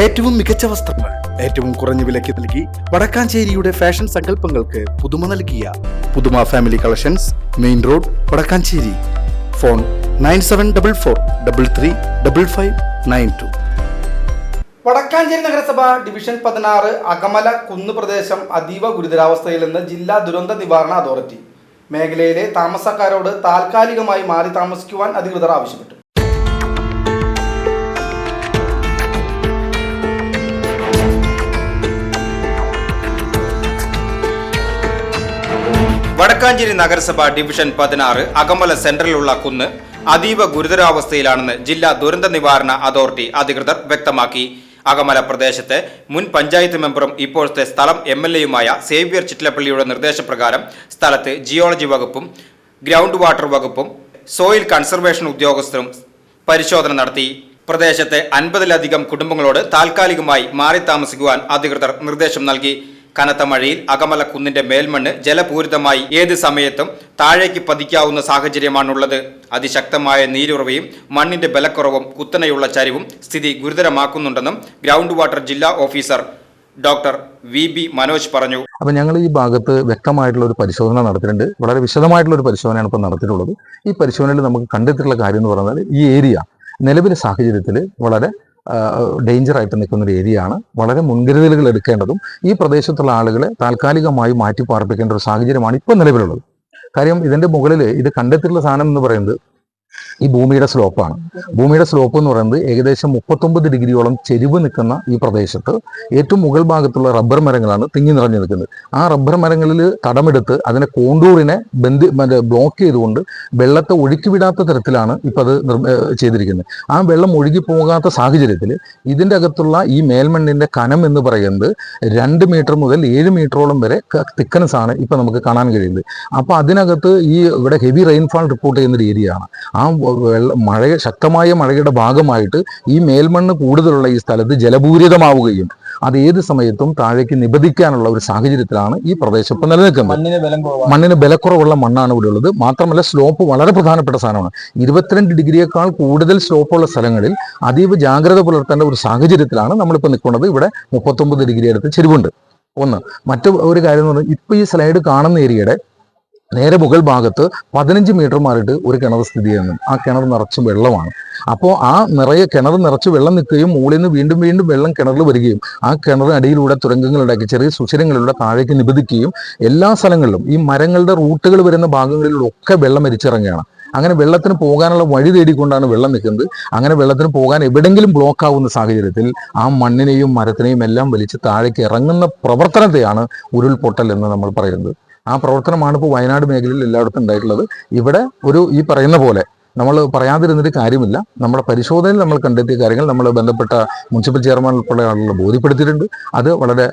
ഏറ്റവും മികച്ച വസ്ത്രങ്ങൾ ഏറ്റവും കുറഞ്ഞ വിലയ്ക്ക് നൽകി വടക്കാഞ്ചേരിയുടെ ഫാഷൻ സങ്കല്പങ്ങൾക്ക് പുതുമ നൽകിയ പുതുമ family collections main road Vadakkanchery. Phone nine seven double four double three double five nine two. Vadakkanchery നഗരസഭ ഡിവിഷൻ പതിനാറ് അകമല കുന്ന് പ്രദേശം അതീവ ഗുരുതരാവസ്ഥയിലെന്ന് ജില്ലാ ദുരന്ത നിവാരണ അതോറിറ്റി. മേഖലയിലെ താമസക്കാരോട് താൽക്കാലികമായി മാറി താമസിക്കുവാൻ അധികൃതർ ആവശ്യപ്പെട്ടു. വടക്കാഞ്ചേരി നഗരസഭ ഡിവിഷൻ പതിനാറ് അകമല സെന്ററിലുള്ള കുന്ന് അതീവ ഗുരുതരാവസ്ഥയിലാണെന്ന് ജില്ലാ ദുരന്ത നിവാരണ അതോറിറ്റി അധികൃതർ വ്യക്തമാക്കി. അകമല പ്രദേശത്തെ മുൻ പഞ്ചായത്ത് മെമ്പറും ഇപ്പോഴത്തെ സ്ഥലം എം എൽ എയുമായ സേവ്യർ ചിറ്റലപ്പള്ളിയുടെ നിർദ്ദേശപ്രകാരം സ്ഥലത്ത് ജിയോളജി വകുപ്പും ഗ്രൗണ്ട് വാട്ടർ വകുപ്പും സോയിൽ കൺസർവേഷൻ ഉദ്യോഗസ്ഥരും പരിശോധന നടത്തി. പ്രദേശത്തെ അൻപതിലധികം കുടുംബങ്ങളോട് താൽക്കാലികമായി മാറി താമസിക്കുവാൻ അധികൃതർ നിർദ്ദേശം നൽകി. കനത്ത മഴയിൽ അകമലക്കുന്നിന്റെ മേൽമണ്ണ് ജലപൂരിതമായി ഏത് സമയത്തും താഴേക്ക് പതിക്കാവുന്ന സാഹചര്യമാണുള്ളത്. അതിശക്തമായ നീരുറവയും മണ്ണിന്റെ ബലക്കുറവും കുത്തനെയുള്ള ചരിവും സ്ഥിതി ഗുരുതരമാക്കുന്നുണ്ടെന്നും ഗ്രൗണ്ട് വാട്ടർ ജില്ലാ officer doctor V B Manoj പറഞ്ഞു. അപ്പോൾ ഞങ്ങൾ ഈ ഭാഗത്ത് വ്യക്തമായിട്ടുള്ള ഒരു പരിശോധന നടത്തിയിട്ടുണ്ട്. വളരെ വിശദമായിട്ടുള്ള ഒരു പരിശോധനയാണ് ഇപ്പോൾ നടത്തിയിട്ടുള്ളത്. ഈ പരിശോധനയിൽ നമുക്ക് കണ്ടെത്തിയിട്ടുള്ള കാര്യം എന്ന് പറഞ്ഞാൽ ഈ ഏരിയ നിലവിലെ സാഹചര്യത്തിൽ വളരെ ഡേഞ്ചർ ആയിട്ട് നിൽക്കുന്ന ഒരു ഏരിയയാണ്. വളരെ മുൻകരുതലുകൾ എടുക്കേണ്ടതും ഈ പ്രദേശത്തുള്ള ആളുകളെ താൽക്കാലികമായി മാറ്റി പാർപ്പിക്കേണ്ട ഒരു സാഹചര്യമാണ് ഇപ്പോൾ നിലവിലുള്ളത്. കാര്യം ഇതിന്റെ മുകളിൽ ഇത് കണ്ടെത്തിയിട്ടുള്ള സാധനം എന്ന് പറയുന്നത് ഈ ഭൂമിയുടെ സ്ലോപ്പാണ്. ഭൂമിയുടെ സ്ലോപ്പ് എന്ന് പറയുന്നത് ഏകദേശം മുപ്പത്തൊമ്പത് ഡിഗ്രിയോളം ചെരിവ് നിൽക്കുന്ന ഈ പ്രദേശത്ത് ഏറ്റവും മുകൾ ഭാഗത്തുള്ള റബ്ബർ മരങ്ങളാണ് തിങ്ങി നിറഞ്ഞു നിൽക്കുന്നത്. ആ റബ്ബർ മരങ്ങളിൽ കടമെടുത്ത് അതിനെ കോണ്ടൂറിനെ ബന്ധി മറ്റേ ബ്ലോക്ക് ചെയ്തുകൊണ്ട് വെള്ളത്തെ ഒഴുക്കി വിടാത്ത തരത്തിലാണ് ഇപ്പം അത് ചെയ്തിരിക്കുന്നത്. ആ വെള്ളം ഒഴുകി പോകാത്ത സാഹചര്യത്തിൽ ഇതിന്റെ അകത്തുള്ള ഈ മേൽമണ്ണിന്റെ കനം എന്ന് പറയുന്നത് രണ്ട് മീറ്റർ മുതൽ ഏഴ് മീറ്ററോളം വരെ തിക്കനസ് ആണ് ഇപ്പം നമുക്ക് കാണാൻ കഴിയുന്നത്. അപ്പോൾ അതിനകത്ത് ഈ ഇവിടെ ഹെവി റെയിൻഫാൾ റിപ്പോർട്ട് ചെയ്യുന്ന ഒരു ഏരിയ ആണ് ആ വെള്ള മഴ ശക്തമായ മഴയുടെ ഭാഗമായിട്ട് ഈ മേൽമണ്ണ് കൂടുതലുള്ള ഈ സ്ഥലത്ത് ജലപൂരിതമാവുകയും അത് ഏത് സമയത്തും താഴേക്ക് നിബദിക്കാനുള്ള ഒരു സാഹചര്യത്തിലാണ് ഈ പ്രദേശം ഇപ്പം നിലനിൽക്കുന്നത്. മണ്ണിന് മണ്ണിന് ബലക്കുറവുള്ള മണ്ണാണ് ഇവിടെ ഉള്ളത്. മാത്രമല്ല സ്ലോപ്പ് വളരെ പ്രധാനപ്പെട്ട സാധനമാണ്. ഇരുപത്തിരണ്ട് ഡിഗ്രിയേക്കാൾ കൂടുതൽ സ്ലോപ്പുള്ള സ്ഥലങ്ങളിൽ അതീവ ജാഗ്രത പുലർത്തേണ്ട ഒരു സാഹചര്യത്തിലാണ് നമ്മളിപ്പോൾ നിൽക്കുന്നത്. ഇവിടെ മുപ്പത്തൊമ്പത് ഡിഗ്രി അടുത്ത് ചെരിവുണ്ട്. ഒന്ന് മറ്റു ഒരു കാര്യം എന്ന് പറഞ്ഞാൽ ഇപ്പോൾ ഈ സ്ലൈഡ് കാണുന്ന ഏരിയയുടെ നേരെ മുകൾ ഭാഗത്ത് പതിനഞ്ച് മീറ്റർ മാറിയിട്ട് ഒരു കിണർ സ്ഥിതി ചെയ്യുന്നു. ആ കിണർ നിറച്ച് വെള്ളമാണ്. അപ്പോൾ ആ നിറയെ കിണർ നിറച്ച് വെള്ളം നിൽക്കുകയും മുകളിൽ നിന്ന് വീണ്ടും വീണ്ടും വെള്ളം കിണറിൽ വരികയും ആ കിണറിനടിയിലൂടെ തുരങ്കങ്ങളുണ്ടാക്കി ചെറിയ സുഷിരങ്ങളിലൂടെ താഴേക്ക് നിബദിക്കുകയും എല്ലാ സ്ഥലങ്ങളിലും ഈ മരങ്ങളുടെ റൂട്ടുകൾ വരുന്ന ഭാഗങ്ങളിലൊക്കെ വെള്ളം എരിച്ചിറങ്ങുകയാണ്. അങ്ങനെ വെള്ളത്തിന് പോകാനുള്ള വഴി തേടിക്കൊണ്ടാണ് വെള്ളം നിൽക്കുന്നത്. അങ്ങനെ വെള്ളത്തിന് പോകാൻ എവിടെങ്കിലും ബ്ലോക്ക് ആവുന്ന സാഹചര്യത്തിൽ ആ മണ്ണിനെയും മരത്തിനെയും എല്ലാം വലിച്ച് താഴേക്ക് ഇറങ്ങുന്ന പ്രവർത്തനത്തെയാണ് ഉരുൾപൊട്ടൽ എന്ന് നമ്മൾ പറയുന്നത്. ആ പ്രവർത്തനമാണ് ഇപ്പോൾ വയനാട് മേഖലയിൽ എല്ലായിടത്തും ഉണ്ടായിട്ടുള്ളത്. ഇവിടെ ഒരു ഈ പറയുന്ന പോലെ നമ്മൾ പറയാതിരുന്നിട്ട് കാര്യമില്ല. നമ്മുടെ പരിശോധനയിൽ നമ്മൾ കണ്ടെത്തിയ കാര്യങ്ങൾ നമ്മൾ ബന്ധപ്പെട്ട മുനിസിപ്പൽ ചെയർമാൻ ഉൾപ്പെടെ ആളുകളെ ബോധ്യപ്പെടുത്തിയിട്ടുണ്ട്. അത് വളരെ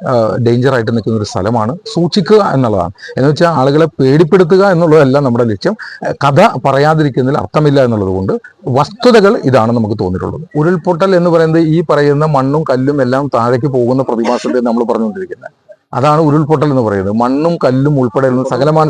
ഡേഞ്ചർ ആയിട്ട് നിൽക്കുന്ന ഒരു സ്ഥലമാണ്. സൂക്ഷിക്കുക എന്നുള്ളതാണ്. എന്ന് വെച്ചാൽ ആളുകളെ പേടിപ്പെടുത്തുക എന്നുള്ളതല്ല നമ്മുടെ ലക്ഷ്യം. കഥ പറയാതിരിക്കുന്നതിൽ അർത്ഥമില്ല എന്നുള്ളത് കൊണ്ട് വസ്തുതകൾ ഇതാണ് നമുക്ക് തോന്നിയിട്ടുള്ളത്. ഉരുൾപൊട്ടൽ എന്ന് പറയുന്നത് ഈ പറയുന്ന മണ്ണും കല്ലും എല്ലാം താഴേക്ക് പോകുന്ന പ്രതിഭാസത്തെ നമ്മൾ പറഞ്ഞുകൊണ്ടിരിക്കുന്നത്. അതാണ് ഉരുൾപൊട്ടൽ എന്ന് പറയുന്നത്. മണ്ണും കല്ലും ഉൾപ്പെടെ ഉള്ള സകലമാന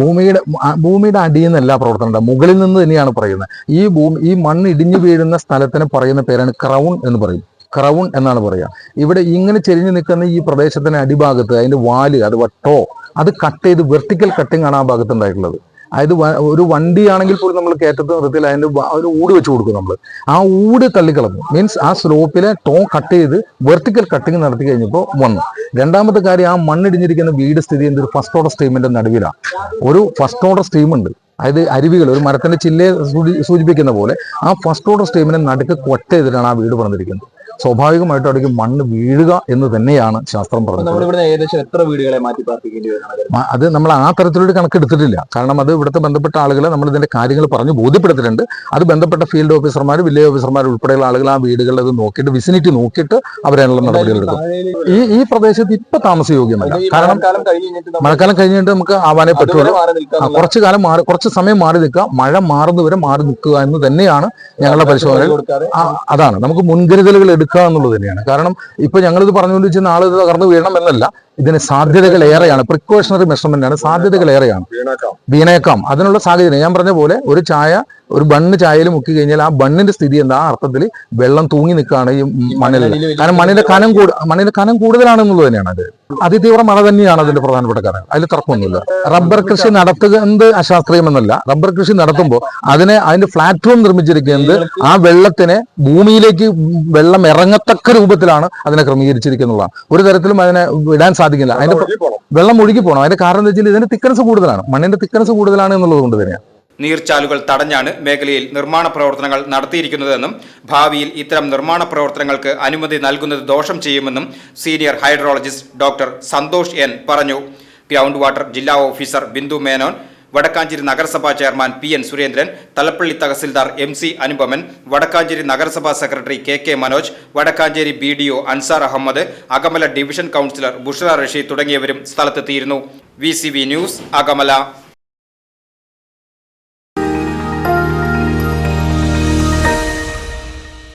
ഭൂമിയുടെ ഭൂമിയുടെ അടിയിൽ നിന്നല്ല പ്രവർത്തനം. മുകളിൽ നിന്ന് തന്നെയാണ് പറയുന്നത്. ഈ ഭൂമി ഈ മണ്ണ് ഇടിഞ്ഞു വീഴുന്ന സ്ഥലത്തിന് പറയുന്ന പേരാണ് ക്രൗൺ എന്ന് പറയും. ക്രൗൺ എന്നാണ് പറയുക. ഇവിടെ ഇങ്ങനെ ചെരിഞ്ഞു നിൽക്കുന്ന ഈ പ്രദേശത്തിന്റെ അടിഭാഗത്ത് അതിന്റെ വാൽ അത് വട്ടോ അത് കട്ട് ചെയ്ത് വെർട്ടിക്കൽ കട്ടിംഗ് ആണ് ആ ഭാഗത്ത് ഉണ്ടായിട്ടുള്ളത്. അതായത് ഒരു വണ്ടിയാണെങ്കിൽ പോലും നമ്മൾ കയറ്റത്ത് നിർത്തിയാൽ അതിന്റെ ഒരു ഊട് വെച്ച് കൊടുക്കും നമ്മൾ ആ ഊട് തള്ളിക്കളഞ്ഞു. മീൻസ് ആ സ്ലോപ്പിലെ ടോ കട്ട് ചെയ്ത് വെർട്ടിക്കൽ കട്ടിങ് നടത്തി കഴിഞ്ഞപ്പോൾ വന്നു. രണ്ടാമത്തെ കാര്യം ആ മണ്ണിടിഞ്ഞിരിക്കുന്ന വീട് സ്ഥിതി ചെയ്യുന്ന ഒരു ഫസ്റ്റ് ഓർഡർ സ്ട്രീമിന്റെ നടുവിലാണ്. ഒരു ഫസ്റ്റ് ഓർഡർ സ്ട്രീം ഉണ്ട്. അതായത് അരുവികൾ ഒരു മരത്തിന്റെ ചില്ലയെ സൂചി- സൂചിപ്പിക്കുന്ന പോലെ ആ ഫസ്റ്റ് ഓർഡർ സ്ട്രീമിനെ നടുക്ക് കൊട്ട ചെയ്തിട്ടാണ് ആ വീട് പണിതിരിക്കുന്നത്. സ്വാഭാവികമായിട്ടും അവിടേക്ക് മണ്ണ് വീഴുക എന്ന് തന്നെയാണ് ശാസ്ത്രം പറഞ്ഞത് ഏകദേശം എത്ര വീടുകളെ മാറ്റി പാർപ്പിക്കേണ്ടി അത് നമ്മൾ ആ തരത്തിലൊരു കണക്കെടുത്തിട്ടില്ല. കാരണം അത് ഇവിടുത്തെ ബന്ധപ്പെട്ട ആളുകളെ നമ്മൾ ഇതിന്റെ കാര്യങ്ങൾ പറഞ്ഞ് ബോധ്യപ്പെടുത്തിയിട്ടുണ്ട്. അത് ബന്ധപ്പെട്ട ഫീൽഡ് ഓഫീസർമാർ വില്ലേജ് ഓഫീസർമാർ ഉൾപ്പെടെയുള്ള ആളുകൾ ആ വീടുകളിൽ നോക്കിയിട്ട് വിസിനിറ്റി നോക്കിയിട്ട് അവരതിനുള്ള നടപടികൾ എടുക്കും. ഈ ഈ പ്രദേശത്ത് ഇപ്പൊ താമസയോഗ്യമല്ല. കാരണം മഴക്കാലം കഴിഞ്ഞിട്ട് നമുക്ക് ആവാനേ പറ്റുള്ളൂ. കുറച്ചു കുറച്ച് കാലം മാറി കുറച്ച് സമയം മാറി നിൽക്കുക. മഴ മാറുന്നവരെ മാറി നിൽക്കുക എന്ന് തന്നെയാണ് ഞങ്ങളുടെ പരിശോധന അതാണ്. നമുക്ക് മുൻകരുതലുകൾ എടുക്കുക എന്നുള്ളത് തന്നെയാണ്. കാരണം ഇപ്പൊ ഞങ്ങളിത് പറഞ്ഞുകൊണ്ട് വെച്ച് നാളെ ഇത് തകർന്നു വീഴണം എന്നല്ല. ഇതിന് സാധ്യതകൾ ഏറെയാണ്. പ്രിക്കോഷണറി മെഷർമെന്റ് ആണ്. സാധ്യതകൾ ഏറെയാണ്. വീണേക്കാം. അതിനുള്ള സാഹചര്യം ഞാൻ പറഞ്ഞ പോലെ ഒരു ചായ ഒരു ബണ്ണ് ചായയിൽ മുക്കി കഴിഞ്ഞാൽ ആ ബണ്ണിന്റെ സ്ഥിതി എന്താ? ആ അർത്ഥത്തിൽ വെള്ളം തൂങ്ങി നിൽക്കുകയാണ് ഈ മണ്ണിൽ കാരണം മണ്ണിന്റെ കനം കൂടു മണ്ണിന്റെ കനം കൂടുതലാണെന്നുള്ളത് തന്നെയാണ് അത്. അതിതീവ്ര മഴ തന്നെയാണ് അതിന്റെ പ്രധാനപ്പെട്ട കാരണം. അതിൽ തർക്കമൊന്നുമില്ല. റബ്ബർ കൃഷി നടത്തുന്നത് അശാസ്ത്രീയമെന്നല്ല റബ്ബർ കൃഷി നടത്തുമ്പോൾ അതിനെ അതിന്റെ പ്ലാറ്റ്ഫോം നിർമ്മിച്ചിരിക്കുന്നത് ആ വെള്ളത്തിനെ ഭൂമിയിലേക്ക് വെള്ളം ഇറങ്ങത്തക്ക രൂപത്തിലാണ് അതിനെ ക്രമീകരിച്ചിരിക്കുന്നതാണ് ഒരു തരത്തിലും അതിനെ വിടാൻ സാധിക്കില്ല. അതിന്റെ വെള്ളം ഒഴുകി പോകണം അതിന്റെ കാരണം എന്താ വെച്ചാൽ ഇതിന്റെ തിക്കനസ് കൂടുതലാണ്. മണ്ണിന്റെ തിക്കനസ് കൂടുതലാണ് എന്നുള്ളത് കൊണ്ട് തന്നെയാണ് നീർച്ചാലുകൾ തടഞ്ഞാണ് മേഖലയിൽ നിർമ്മാണ പ്രവർത്തനങ്ങൾ നടത്തിയിരിക്കുന്നതെന്നും ഭാവിയിൽ ഇത്തരം നിർമ്മാണ പ്രവർത്തനങ്ങൾക്ക് അനുമതി നൽകുന്നത് ദോഷം ചെയ്യുമെന്നും senior hydrologist doctor Santhosh N പറഞ്ഞു. ഗ്രൗണ്ട് വാട്ടർ ജില്ലാ ഓഫീസർ ബിന്ദു മേനോൻ വടക്കാഞ്ചേരി നഗരസഭാ chairman P N Surendran Thalappilly tahsildar M C Anupaman Vadakkanchery നഗരസഭാ secretary K K Manoj Vadakkanchery B D O Ansar Ahammed Akamala division councillor Bushara Rasheed തുടങ്ങിയവരും സ്ഥലത്തെത്തിയിരുന്നു. V C V news Akamala.